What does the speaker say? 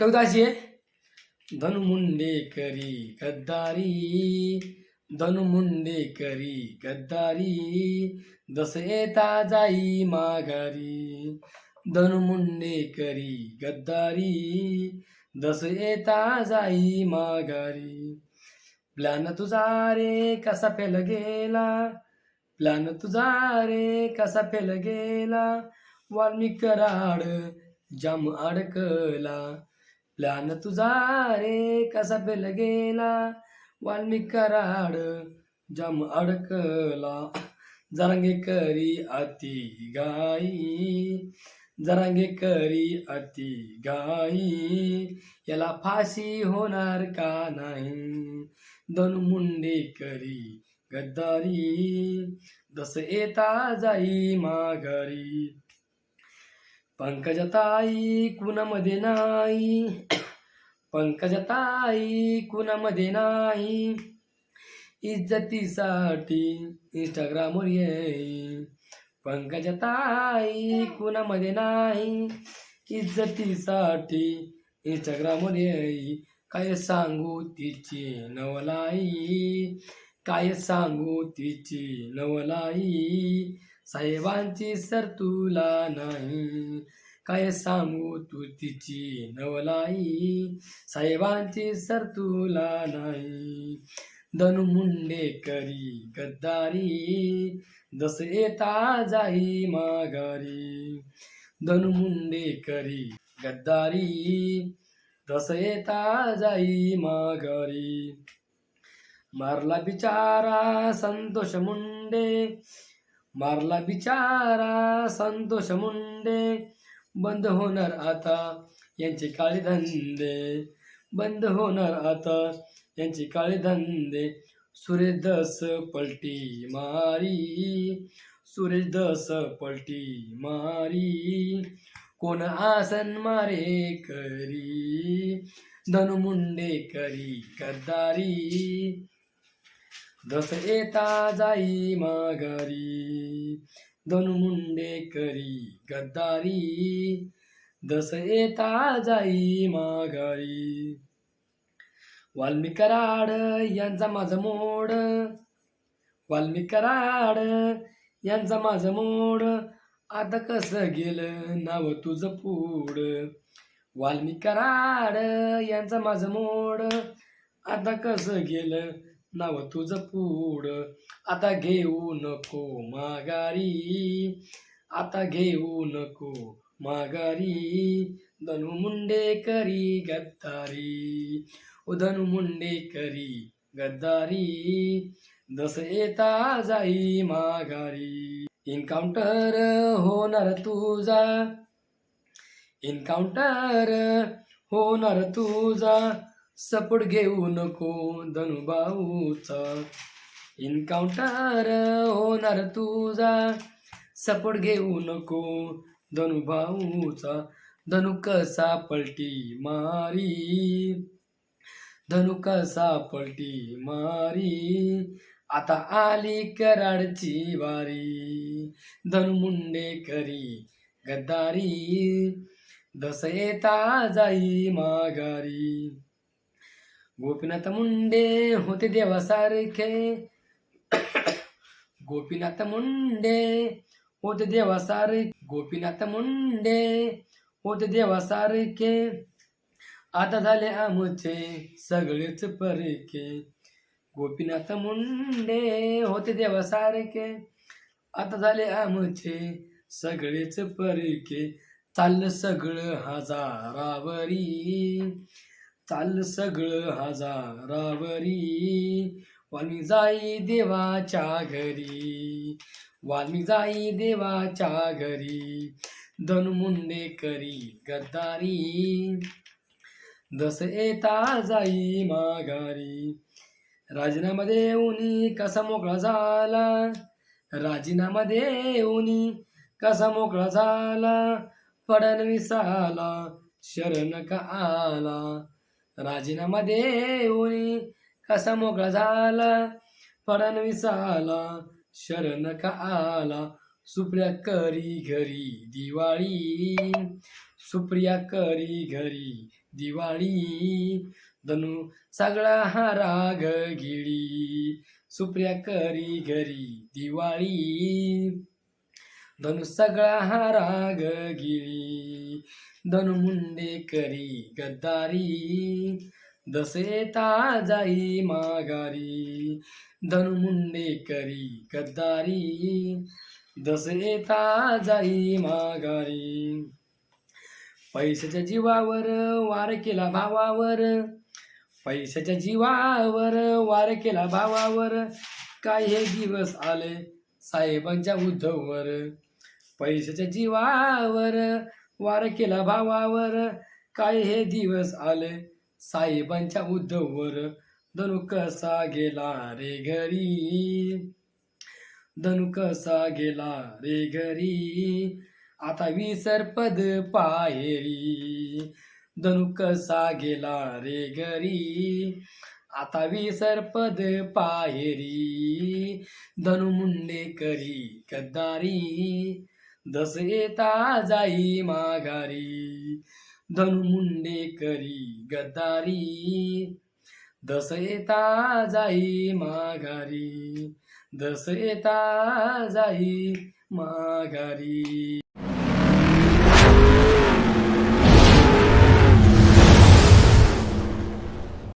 कविता अशी आहे धनुमुंडे करी गद्दारी धनुमुंडे करी गद्दारी दस येता जाई माघारी. धनुमुंडे करी गद्दारी दस येता जाई माघारी. प्लॅन तुझा रे कसा फेल गेला? प्लॅन तुझा रे कसा फेल गेला? वाल्मिक कराड जाम अडकला. लहान तुझा रे कसा बेल गेला? वाल्मिक कराड जाम अडकला. जरांगे करी अति गाई जरांगे करी अति गाई. याला फाशी होणार का नाही? दोन मुंडे करी गद्दारी. दस येता जाई माघारी. पंकजताई कुणामध्ये नाही. पंकजताई कुणामध्ये नाही. इज्जतीसाठी इंस्टाग्रामवर येई पंकजताई कुणामध्ये नाही. इज्जतीसाठी इंस्टाग्रामवर येई काय सांगू तिची नवलाई? काय सांगू तिची नवलाई? साहेबांची सर तुला नाही. काय सांगू तू तिची नवलाई? साहेबांची सर तुला नाही. धनुमुंडे करी गद्दारी. दस येता जाई माघारी. धनुमुंडे करी गद्दारी. दस येता जाई माघारी. मारला बिचारा संतोष मुंडे. मारला बिचारा संतोष मुंडे. बंद होणार आता यांचे काळे धंदे. बंद होणार आता यांचे काळे धंदे. सुरेश दस पलटी मारी. सुरेश दस पलटी मारी. कोण आसन मारे करी. धनुमुंडे करी गद्दारी. दस येता जाई माघारी. मुंडे करी गद्दारी. दस येता जाई माघारी. वाल्मिकराड यांचा माझं मोड. वाल्मिकराड यांचा माझं मोड. आता कसं गेलं नाव तुझं पूड वाल्मिकराड यांचा माझं मोड. आता कसं गेलं नाव तुझं पूड. आता घेऊ नको माघारी. आता घेऊ नको माघारी. धनुमुंडे करी गद्दारी. उधनु मुंडे करी गद्दारी. दस येता जाई माघारी. इन्काउंटर होणार तुझा. इन्काउंटर होणार तुझा. सपोर्ट घेऊ नको धनुभाऊचा इन्काउंटर होणार तुझा. सपोर्ट घेऊ नको धनुभाऊचा धनु कसा पलटी मारी. धनु कसा पलटी मारी. आता आली कराडची वारी. धनुमुंडे करी गद्दारी. दस येता जाई माघारी. गोपीनाथ मुंडे होते देवासारखे. गोपीनाथ मुंडे होते देवासारखे. गोपीनाथ मुंडे होते देवासारखे. आता झाले आमचे सगळेच परके गोपीनाथ मुंडे होते देवासारखे. आता झाले आमचे सगळेच परके चाललं सगळं हजारावरी. चाल सगळं हजारावरी. वाल्मी जाई देवाच्या घरी. वाल्मी जाई देवाच्या घरी. धनुमुंडे करी गद्दारी. दस येता जाई माघारी. राजीनामा देऊनी कसा मोकळा झाला? राजीनामा देऊनी कसा मोकळा झाला? फडणवीसाला शरण का आला? राजीनामा देऊनी कसा मोकळा झाला? फडणवीसाला शरण का आला? सुप्रिया करी घरी दिवाळी सुप्रिया करी घरी दिवाळी धनु सगळा हा राग गिळी सुप्रिया करी घरी दिवाळी. धनु सगळा हा राग गिळी धनु मुंडे करी गद्दारी दसेता जाई माघारी धनु मुंडे करी गद्दारी दसेता जाई माघारी. पैशाच्या जीवावर वार केला भावावर पैशाच्या जीवावर वार केला भावावर. काय हे दिवस आले साहेबांच्या उद्धववर. पैशाच्या जीवावर वार केला भावावर. काय हे दिवस आले? साहेबांच्या उद्धववर. धनु कसा गेला रे घरी? धनु कसा गेला रे घरी? आता विसर पद पाहेरी. धनु कसा गेला रे घरी? आता विसर पद पाहेरी. धनु मुंडे करी गद्दारी. दस येता जाई माघारी धनुमुंडे करी गद्दारी. दस येता जाई माघारी दस येता जाई माघारी.